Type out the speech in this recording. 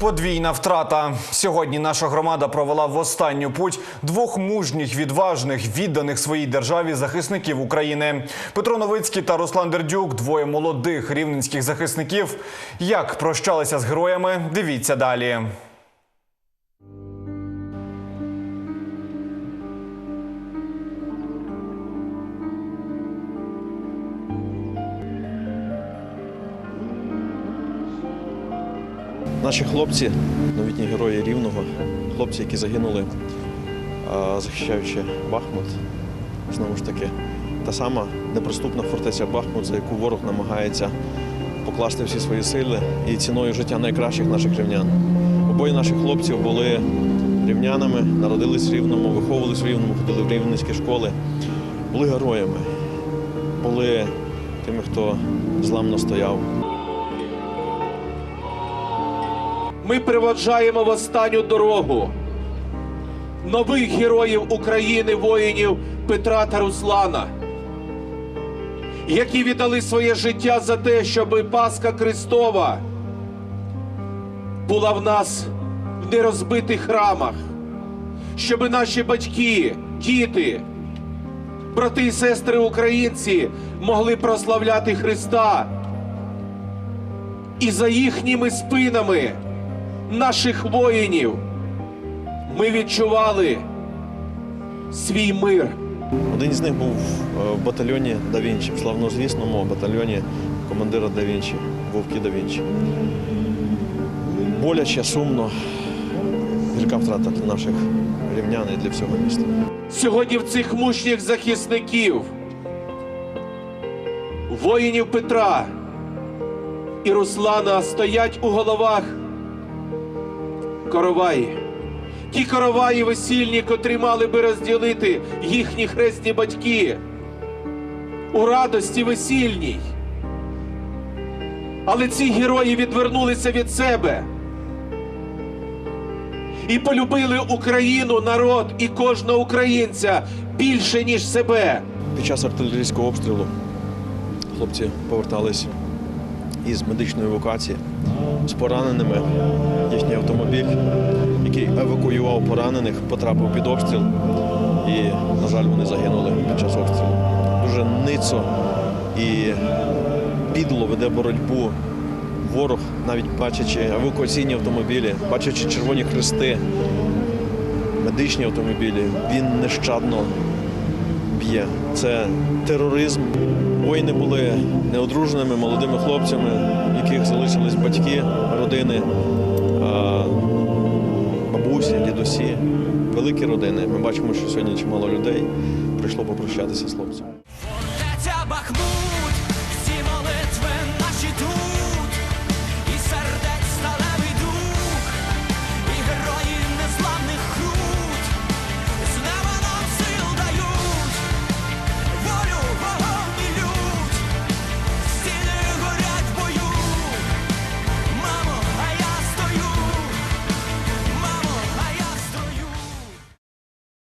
Подвійна втрата. Сьогодні наша громада провела в останню путь двох мужніх, відважних, відданих своїй державі захисників України. Петро Новицький та Руслан Дердюк двоє молодих рівненських захисників. Як прощалися з героями? Дивіться далі. Наші хлопці, новітні герої Рівного, хлопці, які загинули, захищаючи Бахмут, знову ж таки, та сама неприступна фортеця Бахмут, за яку ворог намагається покласти всі свої сили і ціною життя найкращих наших рівнян. Обоє наших хлопців були рівнянами, народились в Рівному, виховувались в Рівному, ходили в рівненські школи, були героями, були тими, хто зламно стояв. Ми приводжаємо в останню дорогу нових героїв України, воїнів Петра та Руслана, які віддали своє життя за те, щоб Пасха Христова була в нас в нерозбитих храмах, щоб наші батьки, діти, брати і сестри українці могли прославляти Христа. І за їхніми спинами наших воїнів ми відчували свій мир. Один із них був е, в батальйоні Да Вінчі, в славнозвісному батальйоні командира Да Вінчі, Вовки Да Вінчі. Боляче, сумно, гірка втрата для наших рівнян і для всього міста. Сьогодні в цих мужніх захисників, воїнів Петра і Руслана стоять у головах короваї. Ті короваї весільні, котрі мали би розділити їхні хресні батьки у радості весільній. Але ці герої відвернулися від себе і полюбили Україну, народ і кожного українця більше, ніж себе. Під час артилерійського обстрілу хлопці повертались із медичної евакуації з пораненими. Їхній автомобіль, який евакуював поранених, потрапив під обстріл. І, на жаль, вони загинули під час обстрілу. Дуже ницо і підло веде боротьбу ворог, навіть бачачи евакуаційні автомобілі, бачачи червоні хрести, медичні автомобілі, він нещадно б'є. Це тероризм. Воїни були неодруженими молодими хлопцями, яких залишились батьки, родини, бабусі, дідусі, великі родини. Ми бачимо, що сьогодні чимало людей прийшло попрощатися з хлопцями.